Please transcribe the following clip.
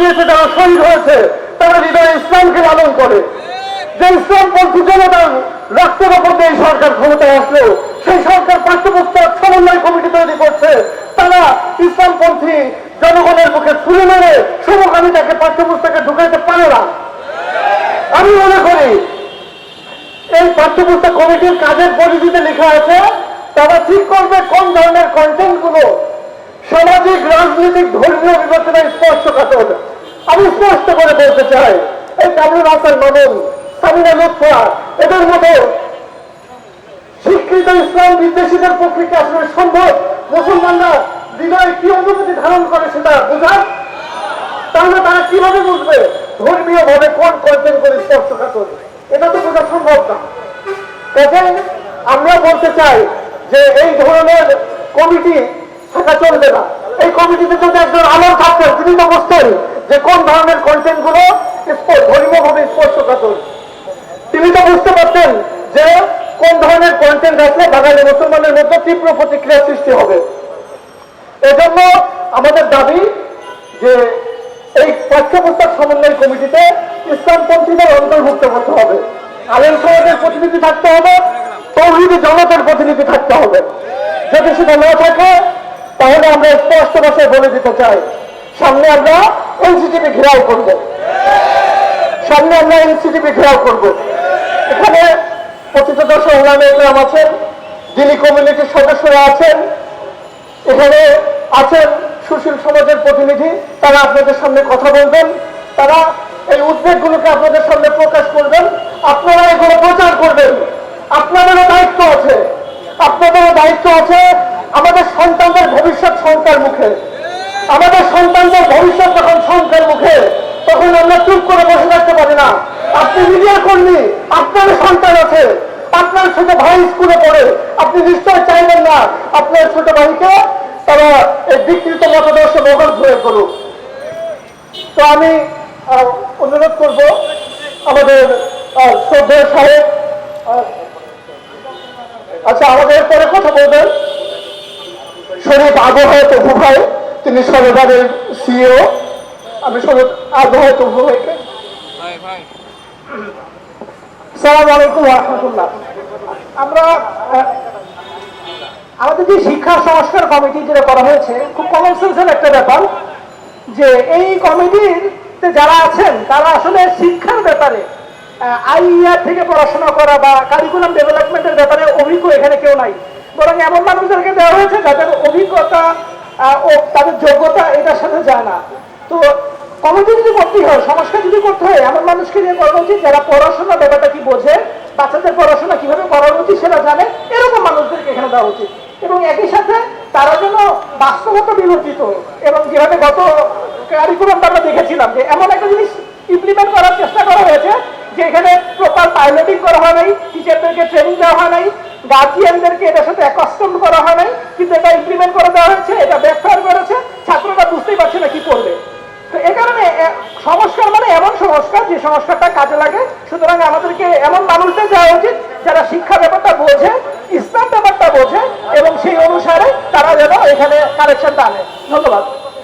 দিয়েছে, যারা শহীদ হয়েছে, তারা হৃদয়ে ইসলামকে লালন করে। যে ইসলামপন্থী জনতার রক্তের ওপর দিয়ে সরকার ক্ষমতায় আসলো সেই সরকার পাঠ্যপুস্তক সমন্বয় কমিটি তৈরি করছে। তারা ইসলামপন্থী জনগণের মুখে ছুড়ে মেরে সমকামিতাকে পাঠ্যপুস্তকে ঢুকাইতে পারে না। আমি মনে করি, এই পাঠ্যপুস্তক কমিটির কাজের পরিধিতে লেখা আছে, তারা ঠিক করবে কোন ধরনের কন্টেন্টগুলো সামাজিক রাজনৈতিক ধর্মীয় বিবেচনায় স্পর্শকাতর আমি স্পষ্ট করে বলতে চাই, এই কামরুল হাসান মামুন, সামিনা লুৎফা, এদের মতো শিক্ষিত ইসলাম বিদ্বেষীদের পক্ষে আসলে সম্ভব? মুসলমানরা হৃদয়ে কি অনুভূতি ধারণ করে সেটা বোঝার? তাহলে তারা কীভাবে বুঝবে ধর্মীয় ভাবে কোন কন্টেন্ট করে স্পর্শকাতর এটা তো বোঝা সম্ভব না। কাজে আমরা বলতে চাই যে এই ধরনের কমিটি থাকা চলবে না। এই কমিটিতে যদি একজন আলোর থাকতেন তিনি তো বুঝতেন যে কোন ধরনের কন্টেন্টগুলো ধর্মীয় ভাবে স্পর্শকাতর। তিনি তো বুঝতে পারতেন যে কোন ধরনের কন্টেন্ট আসলে বাঙালি মুসলমানের মধ্যে তীব্র প্রতিক্রিয়া সৃষ্টি হবে। এজন্য আমাদের দাবি যে এই পাঠ্যপুস্তক সমন্বয় কমিটিতে ইসলামপন্থীদের অন্তর্ভুক্ত করতে হবে। আলেম সমাজের প্রতিনিধি থাকতে হবে, তৌহিদি জনতার প্রতিনিধি থাকতে হবে। যদি সেটা না থাকে তাহলে আমরা স্পষ্ট ভাষায় বলে দিতে চাই, সামনে আমরা এনসিটিভি ঘেরাও করব। সামনে আমরা এনসিটিভি ঘেরাও করব। এখানে প্রতিতদর্শ ওলামে ইকরাম আছেন দিল্লি কমিউনিটির সদস্যরা আছেন, এখানে আছেন সুশীল সমাজের প্রতিনিধি, তারা আপনাদের সামনে কথা বলবেন, তারা এই উদ্বেগগুলোকে আপনাদের সামনে প্রকাশ করবেন, আপনারা এগুলো প্রচার করবেন। আপনাদেরও দায়িত্ব আছে, আপনাদেরও দায়িত্ব আছে শঙ্কার মুখে। আমাদের সন্তানদের ভবিষ্যৎ যখন শঙ্কার মুখে, তখন আমরা চুপ করে বসে থাকতে পারি না। আপনি মিডিয়া কর্মী, আপনার সন্তান আছে। আপনার ছোট ভাই স্কুলে পড়ে, আপনি নিশ্চয় চাইবেন না আপনার ছোট ভাইকে তারা এই বিকৃত মতাদর্শ বহন প্রয়োগ করুক। তো আমি অনুরোধ করব আমাদের শ্রদ্ধেয় সাহেব আচ্ছা আমাদের পরে কথা বলবেন। শরীফ আবহাওয়া তবু ভাই তিনি সরকারের সিও আমি শরীফ আবহাওয়া তবু ভাইকে। সালাম আলাইকুম রহমতুল্লাহ। আমরা আমাদের যে শিক্ষা সংস্কার কমিটি যেটা করা হয়েছে খুব কমন সেন্সের একটা ব্যাপার যে এই কমিটিতে যারা আছেন তারা আসলে শিক্ষার ব্যাপারে আইইআর থেকে পড়াশোনা করা বা কারিকুলাম ডেভেলপমেন্টের ব্যাপারে অভিজ্ঞ এখানে কেউ নাই। বরং এমন মানুষদেরকে দেওয়া হয়েছে যাদের অভিজ্ঞতা ও তাদের যোগ্যতা এটার সাথে যায় না। তো কমিটি যদি করতে হয় সংস্কার যদি করতে হয়, এমন মানুষকে নিয়ে করা উচিত যারা পড়াশোনা ব্যাপারটা কি বোঝে, বাচ্চাদের পড়াশোনা কীভাবে করানো উচিত সেটা জানে, এরকম মানুষদেরকে এখানে দেওয়া উচিত। এবং একই সাথে তারা যেন বাস্তবতা বিবর্তিত এবং যেভাবে গত কারিকুলামটা আমরা দেখেছিলাম যে এমন একটা জিনিস ইমপ্লিমেন্ট করার চেষ্টা করা হয়েছে যে এখানে প্রপার পাইলটিং করা হয় নাই টিচারদেরকে ট্রেনিং দেওয়া হয় নাই গার্জিয়ানদেরকে এটার সাথে অ্যাকস্টম করা হয় নাই, কিন্তু এটা ইমপ্লিমেন্ট করে দেওয়া হয়েছে, এটা ব্যাকফায়ার করেছে, ছাত্ররা বুঝতেই পারছে না কি করবে। তো এ কারণে সংস্কার মানে এমন সংস্কার, যে সংস্কারটা কাজে লাগে। সুতরাং আমাদেরকে এমন মানুষদের দেওয়া উচিত, যারা শিক্ষা ব্যাপারটা বোঝে, ইসলাম ব্যাপারটা বোঝে, এবং সেই অনুসারে তারা যেন এখানে কালেকশনটা আনে। ধন্যবাদ।